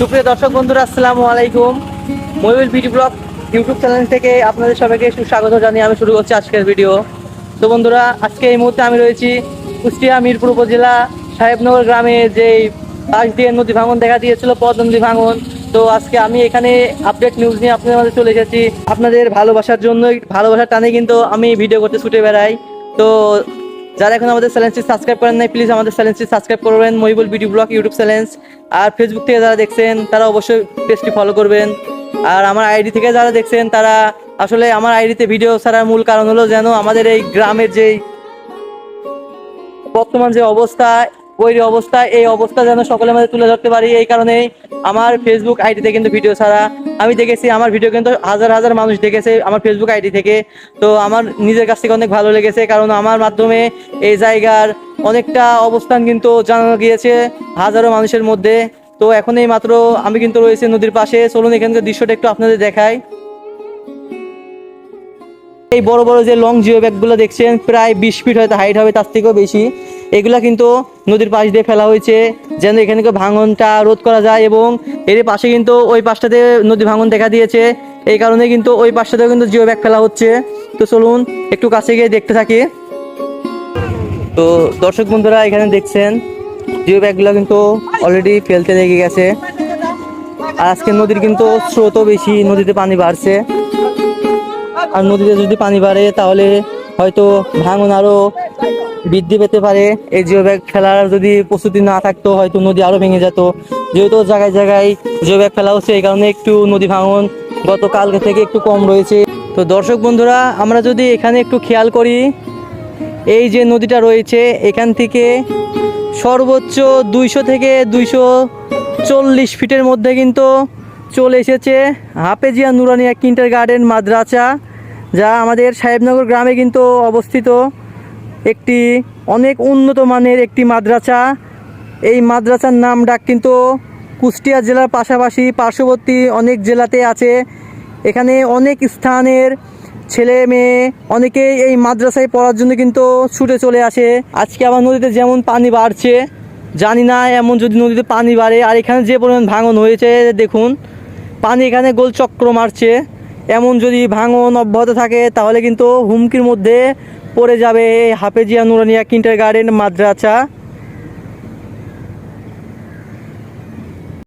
সুপ্রিয় দর্শক বন্ধুরা, আসসালামু আলাইকুম। Mayur video blog YouTube channel থেকে আপনাদের সবাইকে সুস্বাগত জানিয়ে আমি শুরু করছি আজকের ভিডিও। তো বন্ধুরা, আজকে এই মুহূর্তে আমি রয়েছি কুষ্টিয়া মিরপুর উপজেলা সাহেবনগর গ্রামে যে পাশ দিয়ে নদী ভাঙন দেখা দিয়েছিল পদ নদী ভাঙন। তো আজকে আমি এখানে আপডেট নিউজ নিয়ে আপনাদের মাঝে চলে এসেছি। আপনাদের ভালোবাসার জন্য ভালোবাসার টানে কিন্তু আমি ভিডিও করতে ছুটে বেড়াই। তো যারা এখন আমাদের চ্যানেলটি সাবস্ক্রাইব করেন নাই প্লিজ আমাদের চ্যানেলটি সাবস্ক্রাইব করবেন। Mohibul video blog YouTube channel আর ফেসবুক থেকে যারা দেখছেন, তারা অবশ্যই পেজটি ফলো করবেন। আর আমার আইডি থেকে যারা দেখছেন, তারা আসলে আমার আইডিতে ভিডিও ছাড়ার মূল কারণ হলো যেন আমাদের এই গ্রামের যেই বর্তমান যে অবস্থা ওই অবস্থা, এই অবস্থা যেন সকলের মধ্যে তুলে ধরতে পারি। এই কারণেই আমার ফেসবুক আইডিতে কিন্তু ভিডিও ছাড়া আমি দেখেছি, আমার ভিডিও কিন্তু হাজার হাজার মানুষ দেখেছে আমার ফেসবুক আইডি থেকে। তো আমার নিজের কাছ থেকে অনেক ভালো লেগেছে, কারণ আমার মাধ্যমে এই জায়গার অনেকটা অবস্থান কিন্তু জানানো গিয়েছে হাজারো মানুষের মধ্যে। তো এখন এই মাত্র আমি কিন্তু রয়েছে নদীর পাশে। চলুন এখানকার দৃশ্যটা একটু আপনাদের দেখাই। এই বড় বড় যে লং জিও ব্যাগগুলো দেখছেন, প্রায় বিশ ফিট হয়তো হাইট হবে, তার থেকেও বেশি। এগুলা কিন্তু নদীর পাশ দিয়ে ফেলা হয়েছে, যেন এখানে ভাঙনটা রোধ করা যায় এবং এর পাশে কিন্তু ওই পাশটাতে নদী ভাঙন দেখা দিয়েছে। এই কারণে কিন্তু ওই পাশটাতেও কিন্তু জিও ব্যাগ ফেলা হচ্ছে। তো চলুন একটু কাছে গিয়ে দেখতে থাকি। তো দর্শক বন্ধুরা, এখানে দেখছেন, জিও ব্যাগগুলো কিন্তু অলরেডি ফেলতে লেগে গেছে। আর আজকে নদীর কিন্তু স্রোতও বেশি, নদীতে পানি বাড়ছে। আর নদীতে যদি পানি বাড়ে, তাহলে হয়তো ভাঙন আরও বৃদ্ধি পেতে পারে। এই জিও ব্যাগ ফেলার যদি প্রস্তুতি না থাকতো, হয়তো নদী আরও ভেঙে যেত। যেহেতু জায়গায় জায়গায় জিও ব্যাগ ফেলা হচ্ছে, এই কারণে একটু নদী ভাঙন গতকালকে থেকে একটু কম রয়েছে। তো দর্শক বন্ধুরা, আমরা যদি এখানে একটু খেয়াল করি, এই যে নদীটা রয়েছে, এখান থেকে সর্বোচ্চ দুইশো থেকে দুইশো চল্লিশ ফিটের মধ্যে কিন্তু চলে এসেছে হাফেজিয়া নুরানিয়া কিন্টার গার্ডেন মাদ্রাসা, যা আমাদের সাহেবনগর গ্রামে কিন্তু অবস্থিত। একটি অনেক উন্নত মানের একটি মাদ্রাসা। এই মাদ্রাসার নাম ডাক কিন্তু কুষ্টিয়া জেলার পাশাপাশি পার্শ্ববর্তী অনেক জেলাতে আছে। এখানে অনেক স্থানের ছেলে মেয়ে অনেকেই এই মাদ্রাসায় পড়ার জন্য কিন্তু ছুটে চলে আসে। আজকে আবার নদীতে যেমন পানি বাড়ছে, জানি না এমন যদি নদীতে পানি বাড়ে, আর এখানে যে পরিমাণ ভাঙন হয়েছে, দেখুন, পানি এখানে গোল চক্র মারছে। এমন যদি ভাঙন অব্যাহত থাকে, তাহলে কিন্তু হুমকির মধ্যে পড়ে যাবে। হাফেজিয়া নুরানিয়া কিন্টার গার্ডেন মাদ্রাসা।